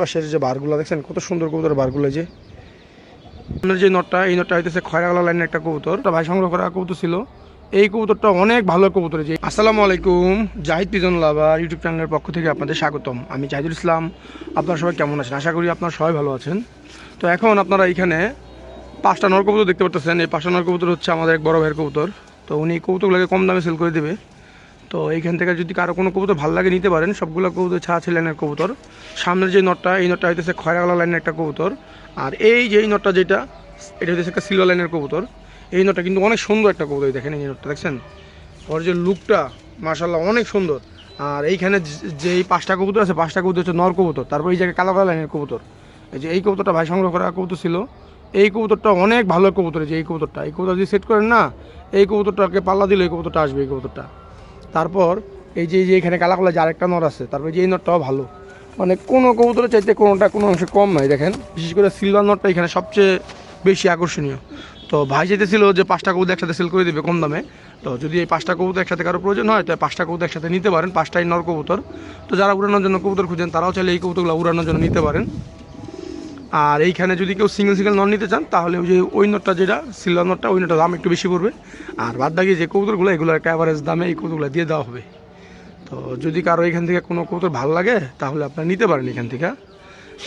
পাশের যে বারগুলো দেখছেন, কত সুন্দর কবুতর বারগুলো যে। আপনার যে নটটা, এই নটটা হইতেছে খয়রাগলা লাইনের একটা কবুতর। ভাই সংগ্রহ করা কবুতর ছিল। এই কবুতরটা অনেক ভালো কবুতর যে। আসসালামু আলাইকুম, জাহিদ পিজন লাভার ইউটিউব চ্যানেলের পক্ষ থেকে আপনাদের স্বাগতম। আমি জাহিদুল ইসলাম। আপনারা সবাই কেমন আছেন? আশা করি আপনারা সবাই ভালো আছেন। তো এখন আপনারা এখানে পাঁচটা নর কবুতর দেখতে পাচ্ছেন এই পাঁচটা নর কবুতর হচ্ছে আমাদের এক বড় ভাইয়ের কবুতর। তো উনি কবুতরগুলোকে কম দামে সেল করে দেবে। তো এইখান থেকে যদি কারও কোনো কবুতর ভালো লাগে নিতে পারেন, সবগুলো কবুতর ছা লাইনের কবুতর। সামনের যে নটটা, এই নটটা হইতেছে খয়রাগলা লাইনের একটা কবুতর। আর এই যে এই নটটা যেটা, এটা হইতেছে একটা সিলভার লাইনের কবুতর। এই নটটা কিন্তু অনেক সুন্দর একটা কবুতর দেখেন এই নটটা, দেখছেন? ওর যে লুকটা মার্শাল্লাহ অনেক সুন্দর। আর এইখানে যে- পাঁচটা কবুতর আছে, পাঁচটা কবুতর হচ্ছে নর কবুতর, তারপর এই জায়গায় কালাকালা লাইনের কবুতর। এই যে এই কবুতরটা ভাই সংগ্রহ করা কবুতর ছিল। এই কবুতরটা অনেক ভালো কবুতর যে এই কবুতরটা। এই কবুতর যদি সেট করেন না, এই কবুতরটাকে পাল্লা দিলে এই কবুতরটা আসবে, এই কবুতরটা। তারপর এই যে যে এখানে কালা কালা যে আরেকটা নর আছে, তারপর যে এই নটটাও ভালো। মানে কোনো কবুতরের চাইতে কোনোটা কোনো অংশে কম নাই দেখেন। বিশেষ করে সিলভার নটটা এখানে সবচেয়ে বেশি আকর্ষণীয়। তো ভাই যেতেছিল যে পাঁচটা কবুতর একসাথে সেল করে দিবে কম দামে। তো যদি এই পাঁচটা কবুতর একসাথে কারও প্রয়োজন হয়, তো পাঁচটা কবুতর একসাথে নিতে পারেন, পাঁচটাই নর কবুতর। তো যারা উড়ানোর জন্য কবুতর খুঁজেন, তারাও চাইলে এই কবুতরগুলো উড়ানোর জন্য নিতে পারেন। আর এইখানে যদি কেউ সিঙ্গেল সিঙ্গেল নট নিতে চান, তাহলে ওই যে ওই নটটা যেটা সিলভার নটটা ওই নটটার দাম একটু বেশি পড়বে। আর বাদ বাকি যে কবুতরগুলো, এগুলো একটা অ্যাভারেজ দামে এই কবুতরগুলো দিয়ে দেওয়া হবে। তো যদি কারও এখান থেকে কোনো কবুতর ভালো লাগে, তাহলে আপনারা নিতে পারেন এখান থেকে।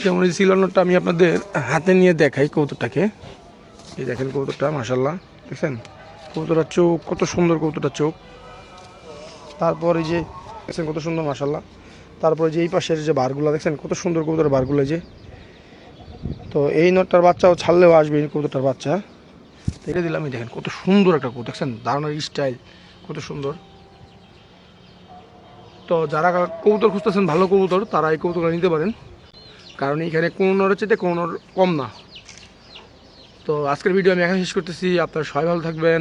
যেমন এই সিলভার নটটা আমি আপনাদের হাতে নিয়ে দেখাই কবুতরটাকে। এই দেখেন কবুতরটা মাসাল্লাহ দেখছেন? কবুতরটার চোখ, কত সুন্দর কবুতরটার চোখ। তারপর এই যে, দেখছেন কত সুন্দর মাসাল্লাহ তারপরে যে এই পাশের যে বারগুলো দেখছেন? কত সুন্দর কবুতরের বারগুলো যে। তো এই নটটার বাচ্চাও ছাড়লেও আসবে, এই কবুতরটার বাচ্চা। দেখে দিলাম দেখেন, কত সুন্দর একটা কবুতর, দেখছেন? দাঁড়ানোর স্টাইল কত সুন্দর। তো যারা কবুতর খুঁজতেছেন, ভালো কবুতর, তারা এই কবুতরটা নিতে পারেন। কারণ এখানে কোনো নরের চেয়ে কোনো কম না। তো আজকের ভিডিও আমি এখানে শেষ করতেছি। আপনারা সবাই ভালো থাকবেন।